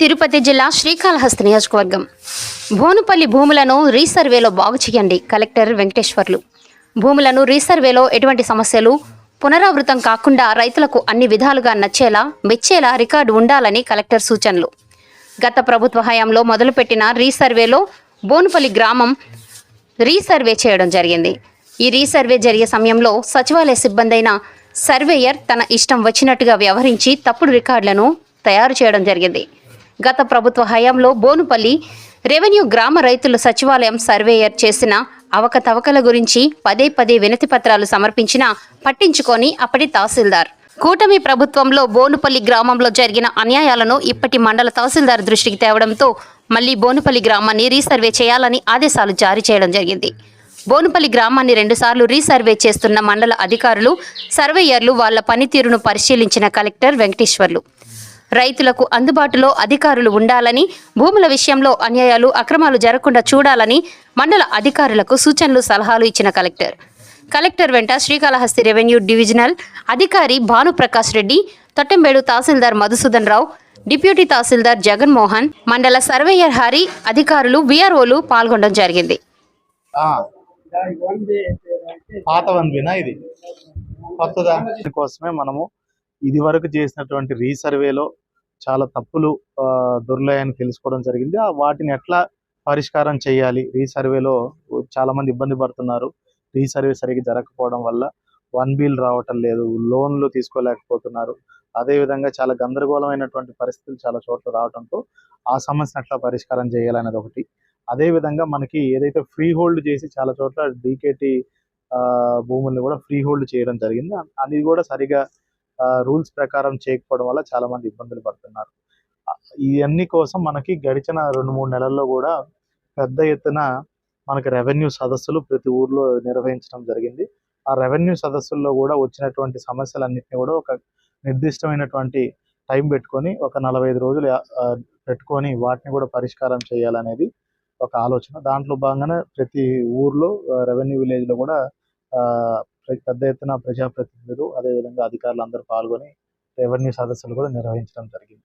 తిరుపతి జిల్లా శ్రీకాళహస్తి నియోజకవర్గం. భోనుపల్లి భూములను రీసర్వేలో బాగు చేయండి కలెక్టర్ వెంకటేశ్వర్లు. భూములను రీసర్వేలో ఎటువంటి సమస్యలు పునరావృతం కాకుండా రైతులకు అన్ని విధాలుగా నచ్చేలా మెచ్చేలా రికార్డు ఉండాలని కలెక్టర్ సూచనలు. గత ప్రభుత్వ హయాంలో మొదలుపెట్టిన రీసర్వేలో బోనుపల్లి గ్రామం రీసర్వే చేయడం జరిగింది. ఈ రీసర్వే జరిగే సమయంలో సచివాలయ సిబ్బంది అయిన సర్వేయర్ తన ఇష్టం వచ్చినట్టుగా వ్యవహరించి తప్పుడు రికార్డులను తయారు చేయడం జరిగింది. గత ప్రభుత్వ హయాంలో బోనుపల్లి రెవెన్యూ గ్రామ రైతుల సచివాలయం సర్వేయర్ చేసిన అవకతవకల గురించి పదే పదే వినతి పత్రాలు సమర్పించినా పట్టించుకొని అప్పటి తహసీల్దార్. కూటమి ప్రభుత్వంలో బోనుపల్లి గ్రామంలో జరిగిన అన్యాయాలను ఇప్పటి మండల తహసీల్దార్ దృష్టికి తేవడంతో మళ్ళీ బోనుపల్లి గ్రామాన్ని రీసర్వే చేయాలని ఆదేశాలు జారీ చేయడం జరిగింది. బోనుపల్లి గ్రామాన్ని రెండుసార్లు రీసర్వే చేస్తున్న మండల అధికారులు సర్వేయర్లు వాళ్ళ పనితీరును పరిశీలించిన కలెక్టర్ వెంకటేశ్వర్లు. రైతులకు అందుబాటులో అధికారులు ఉండాలని భూముల విషయంలో అన్యాయాలు అక్రమాలు జరగకుండా చూడాలని మండల అధికారులకు సూచనలు సలహాలు ఇచ్చిన కలెక్టర్. కలెక్టర్ వెంట శ్రీకాళహస్తి రెవెన్యూ డివిజనల్ అధికారి భానుప్రకాష్ రెడ్డి తొట్టెంబేడు తహసీల్దార్ మధుసూదన్ రావు డిప్యూటీ తహసీల్దార్ జగన్మోహన్ మండల సర్వేయర్ హరి అధికారులు విఆర్ఓలు పాల్గొనడం జరిగింది. ఆ, పాత ఇది. కొత్తదా? కోసమే మనము ఇది వరకు చేసినటువంటి రీసర్వేలో చాలా తప్పులు ఆ, దొర్లాయని తెలుసుకోవడం జరిగింది. ఆ వాటిని ఎట్లా పరిష్కారం చేయాలి? రీసర్వేలో చాలా మంది ఇబ్బంది పడుతున్నారు. రీసర్వే సరిగ్గా జరగకపోవడం వల్ల వన్ బిల్ రావటం లేదు. లోన్లు తీసుకోలేకపోతున్నారు. అదే విధంగా చాలా గందరగోళమైనటువంటి పరిస్థితులు చాలా చోట్ల రావడంతో ఆ సమస్యను ఎట్లా పరిష్కారం చేయాలనేది ఒకటి. అదే విధంగా మనకి ఏదైతే ఫ్రీ హోల్డ్ చేసి చాలా చోట్ల డీకేటీ భూముల్ని కూడా ఫ్రీ హోల్డ్ చేయడం జరిగింది. అది కూడా సరిగా రూల్స్ ప్రకారం చేయకపోవడం వల్ల చాలా మంది ఇబ్బందులు పడుతున్నారు. ఇవన్నీ కోసం మనకి గడిచిన రెండు మూడు నెలల్లో కూడా పెద్ద ఎత్తున మనకి రెవెన్యూ సదస్సులు ప్రతి ఊర్లో నిర్వహించడం జరిగింది. ఆ రెవెన్యూ సదస్సుల్లో కూడా వచ్చినటువంటి సమస్యలన్నింటినీ కూడా ఒక నిర్దిష్టమైనటువంటి టైం పెట్టుకొని ఒక నలభై ఐదు రోజులు పెట్టుకొని వాటిని కూడా పరిష్కారం చేయాలనేది ఒక ఆలోచన. దాంట్లో భాగంగానే ప్రతి ఊర్లో రెవెన్యూ విలేజ్లో కూడా పెద్ద ఎత్తున ప్రజాప్రతినిధులు అదేవిధంగా అధికారులు అందరూ పాల్గొని రెవెన్యూ సదస్సులు కూడా నిర్వహించడం జరిగింది.